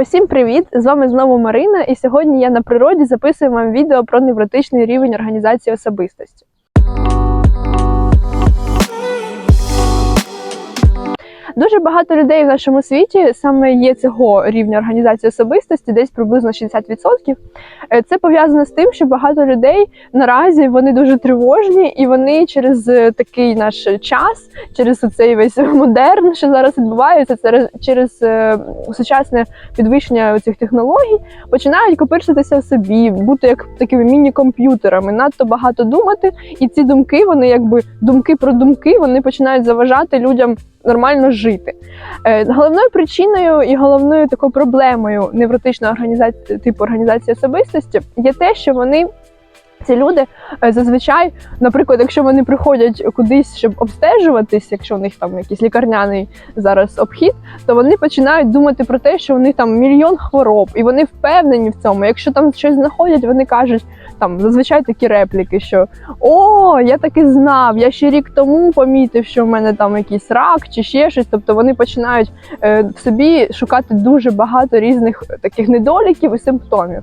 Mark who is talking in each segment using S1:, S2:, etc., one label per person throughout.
S1: Усім привіт! З вами знову Марина, і сьогодні я на природі записую вам відео про невротичний рівень організації особистості. Дуже багато людей в нашому світі саме є цього рівня організації особистості, десь приблизно 60%. Е, Це пов'язано з тим, що багато людей наразі вони дуже тривожні, і вони через е, такий наш час, через цей весь модерн, що зараз відбувається, через, через сучасне підвищення цих технологій, починають копирситися в собі, бути як такими міні-комп'ютерами, надто багато думати, і ці думки, вони якби думки про думки, вони починають заважати людям нормально жити. Е, Головною причиною і головною такою проблемою невротичної організації типу організації особистості є те, що вони. Ці люди е, зазвичай, наприклад, якщо вони приходять кудись, щоб обстежуватись, якщо у них там якийсь лікарняний зараз обхід, то вони починають думати про те, що у них там мільйон хвороб, і вони впевнені в цьому. Якщо там щось знаходять, вони кажуть там зазвичай такі репліки, що о, я так і знав, я ще рік тому помітив, що в мене там якийсь рак чи ще щось. Тобто вони починають е, в собі шукати дуже багато різних таких недоліків і симптомів.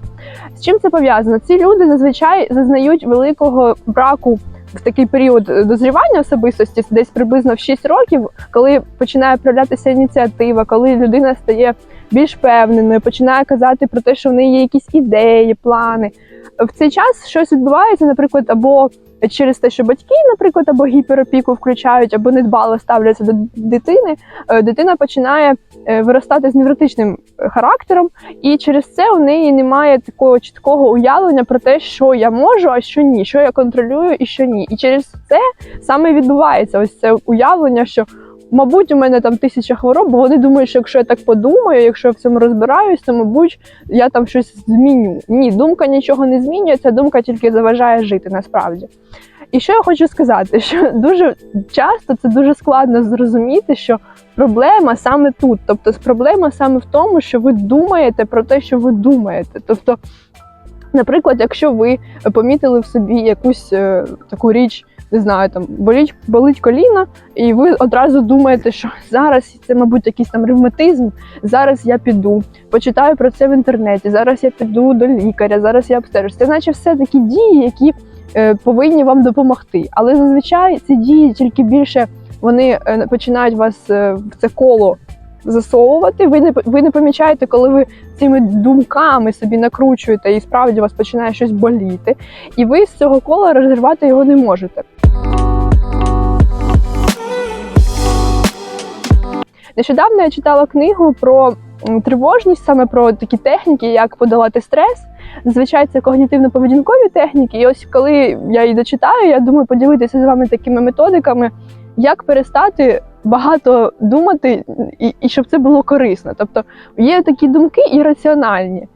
S1: З чим це пов'язано? Ці люди зазвичай зазнають великого браку. В такий період дозрівання особистості, десь приблизно в 6 років, коли починає проявлятися ініціатива, коли людина стає більш певненою, починає казати про те, що в неї є якісь ідеї, плани. В цей час щось відбувається, наприклад, або через те, що батьки, наприклад, або гіперопіку включають, або недбало ставляться до дитини, е, дитина починає е, виростати з невротичним е, характером, і через це у неї немає такого чіткого уявлення про те, що я можу, а що ні, що я контролюю і що ні. І через це саме відбувається ось це уявлення, що. Мабуть, у мене там тисяча хвороб, бо вони думають, що якщо я так подумаю, якщо я в цьому розбираюсь, то мабуть я там щось зміню. Ні, думка нічого не змінює, ця думка тільки заважає жити насправді. І що я хочу сказати, що дуже часто це дуже складно зрозуміти, що проблема саме тут. Тобто проблема саме в тому, що ви думаєте про те, що ви думаєте. Тобто, наприклад, якщо ви помітили в собі якусь е, таку річ, не знаю, там болить, болить коліно, і ви одразу думаєте, що зараз це, мабуть, якийсь там ревматизм. Зараз я піду, почитаю про це в інтернеті. Зараз я піду до лікаря, зараз я обстежусь. Це наче все такі дії, які е, повинні вам допомогти. Але зазвичай ці дії тільки більше вони е, починають вас е, в це коло засовувати. Ви не ви не помічаєте, коли ви цими думками собі накручуєте, і справді у вас починає щось боліти, і ви з цього кола розірвати його не можете. Нещодавно я читала книгу про тривожність, саме про такі техніки, як подолати стрес. Зазвичай це когнітивно-поведінкові техніки. І ось коли я її дочитаю, я думаю поділитися з вами такими методиками, як перестати багато думати, і, і щоб це було корисно. Тобто є такі думки ірраціональні.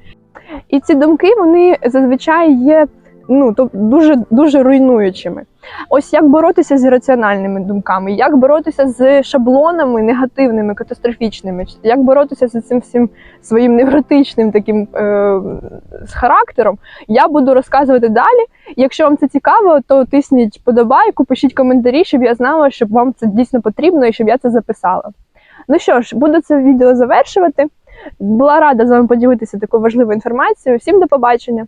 S1: І ці думки вони зазвичай є ну, то дуже дуже руйнуючими. Ось як боротися з ірраціональними думками, як боротися з шаблонами негативними, катастрофічними, як боротися з цим всім своїм невротичним таким е, з характером, я буду розказувати далі. Якщо вам це цікаво, то тисніть подобайку, пишіть коментарі, щоб я знала, щоб вам це дійсно потрібно і щоб я це записала. Ну що ж, буду це відео завершувати. Була рада з вами поділитися такою важливою інформацією. Всім до побачення!